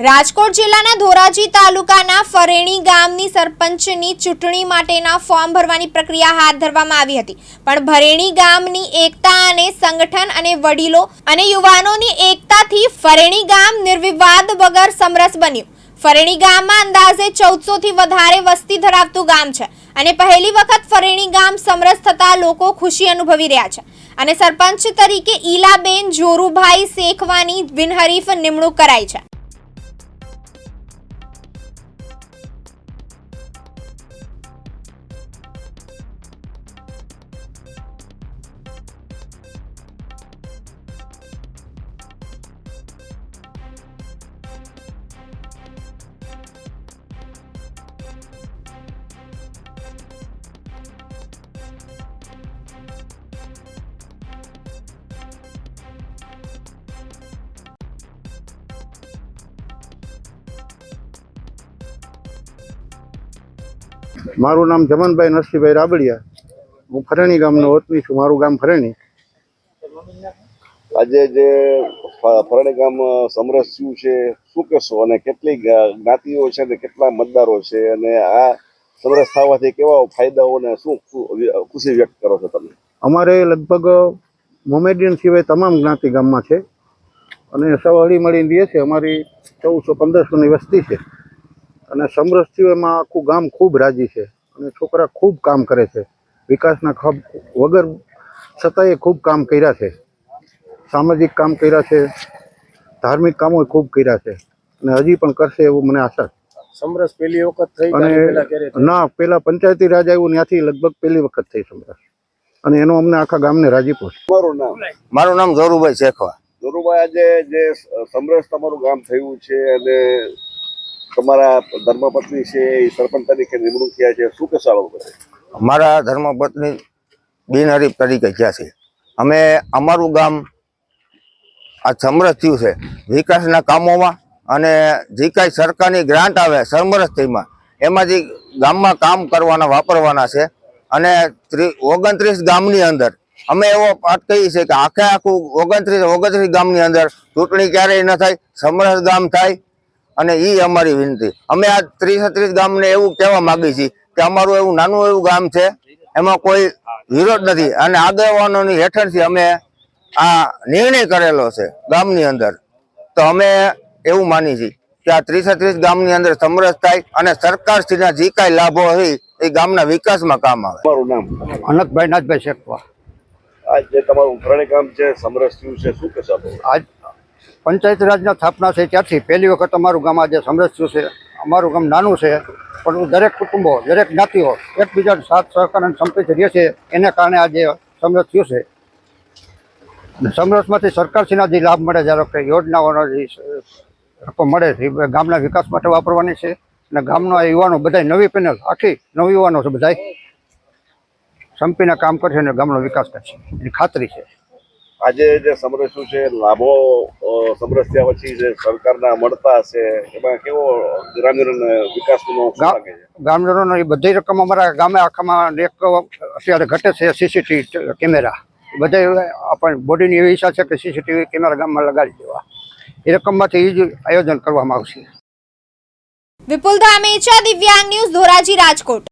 રાજકોટ જિલ્લાના ધોરાજી તાલુકાના ફરેણી ગામની સરપંચની ચૂંટણી માટેના ફોર્મ ભરવાની પ્રક્રિયા હાથ ધરવામાં આવી હતી. પણ ભરેણી ગામની એકતા અને સંગઠન અને વડીલો અને યુવાનોની એકતાથી ફરેણી ગામ નિર્વિવાદ વગર સમરસ બન્યું. ફરેણી ગામમાં અંદાજે ચૌદસો થી વધારે વસ્તી ધરાવતું ગામ છે અને પહેલી વખત ફરેણી ગામ સમરસ થતા લોકો ખુશી અનુભવી રહ્યા છે. અને સરપંચ તરીકે ઈલાબેન જોરુભાઈ શેખવાની બિનહરીફ નિમણૂક કરાઈ છે. મારું નામ જમનભાઈ નરસિંહભાઈ રાબડિયા. હું ફરેણી ગામનો વતની છું. મારું ગામ ફરેણી. આજે જે ફરણી ગામ સમરસ થયું છે શું કહેશો? અને કેટલી જ્ઞાતિઓ છે અને કેટલા મતદારો છે? અને આ સમરસ થવાથી કેવા ફાયદાઓ અને શું ખુશી વ્યક્ત કરો છો તમે? અમારે લગભગ મોમેડિયન સિવાય તમામ જ્ઞાતિ ગામમાં છે. અને સૌ હળી મળીને રહે છે. અમારી ચૌદસો પંદરસોની વસ્તી છે. અને સમરસથી એમાં આખું ગામ ખૂબ રાજી છે અને છોકરા ખૂબ કામ કરે છે. વિકાસના ખબ વગર છતાંય ખૂબ કામ કર્યા છે. સામાજિક કામ કર્યા છે. ધાર્મિક કામો ખૂબ કર્યા છે. અને હજી પણ કરશે એવું મને આશા સમરસ પહેલી વખત થઈ અને? ના પેલા પંચાયતી રાજ આવ્યું ત્યાંથી લગભગ પહેલી વખત થઈ સમરસ. અને એનો અમને આખા ગામને રાજીપો મારું નામ? મારું નામ ધોરુભાઈ શેખવા. ધોરુભાઈ આજે જે સમરસ તમારું ગામ થયું છે અને તમારા ધર્મપત્ની છે એ સરપંચ તરીકે નિમણૂક થયા છે. શું કહેશો આ બાબતે? અમારા ધર્મપત્ની બિનહરીફ તરીકે થયા છે. અમે અમારું ગામ આ સમરસ થયું છે. વિકાસના કામોમાં અને જે કાંઈ સરકારની ગ્રાન્ટ આવે સમરસથીમાં, એમાંથી ગામમાં કામ કરવાના, વાપરવાના છે. અને ત્રી ઓગણત્રીસ ગામની અંદર, અમે એવો વાત કહીએ છીએ કે આખે આખું ઓગણત્રીસ ઓગણત્રીસ ગામની અંદર ચૂંટણી ક્યારેય ન થાય, સમરસ ગામ થાય અને એ અમારી વિનંતી. અમે આ ત્રીસ ત્રીસ ગામને એવું કહેવા માંગીએ છીએ કે અમારું એવું નાનું એવું ગામ છે એમાં કોઈ વિરોધ નથી. અને આગેવાનોની હેઠળથી અમે આ નિર્ણય કરેલો છે ગામની અંદર. તો અમે એવું માની છીએ કે આ ત્રીસે ત્રીસ ગામની અંદર સમરસ થાય અને સરકારશ્રીના જે કાંઈ લાભો હોય એ ગામના વિકાસમાં કામ આવે. મારું નામ? અનકભાઈ નાથભાઈ શેખવા આ જે તમારું ફરણી કામ છે સમરસ થયું છે શું કહેશો આજ પંચાયત રાજના સ્થાપના છે ત્યારથી પહેલી વખત અમારું ગામ આજે સમરસ થયું છે. અમારું ગામ નાનું છે, પણ દરેક કુટુંબો, દરેક જ્ઞાતિઓ એકબીજા સાથ, સહકાર અને સંપીત રહે છે એને કારણે આજે સમરસ થયું છે સમરસમાંથી સરકારશ્રીના જે લાભ મળે, ધારો કે યોજનાઓનો જે રકમ મળે છે ગામના વિકાસ માટે વાપરવાની છે. અને ગામના યુવાનો બધા નવી પેનલ, આખી નવી યુવાનો છે બધા સંપીને કામ કરશે અને ગામનો વિકાસ કરશે. એની ખાતરી છે. આજે જે સમરસ્યું છે લાભો સમરસ્યા પછી જે સરકારના મળતા હશે એમાં કેવો ગ્રામીણ વિકાસનો શું લાગે છે? ગામજનોનો એ બધી રકમ અમારા ગામે આખામાં એક અત્યારે ઘટે છે સીસીટીવી કેમેરા. બધે આપણે બોડીની એવી ઈચ્છા છે કે સીસીટીવી કેમેરા ગામમાં લગાડી દેવા. એ રકમમાંથી એ જ આયોજન કરવામાં આવશે. વિપુલ ધામેચા દિવ્યાંગ ન્યૂઝ ધોરાજી રાજકોટ.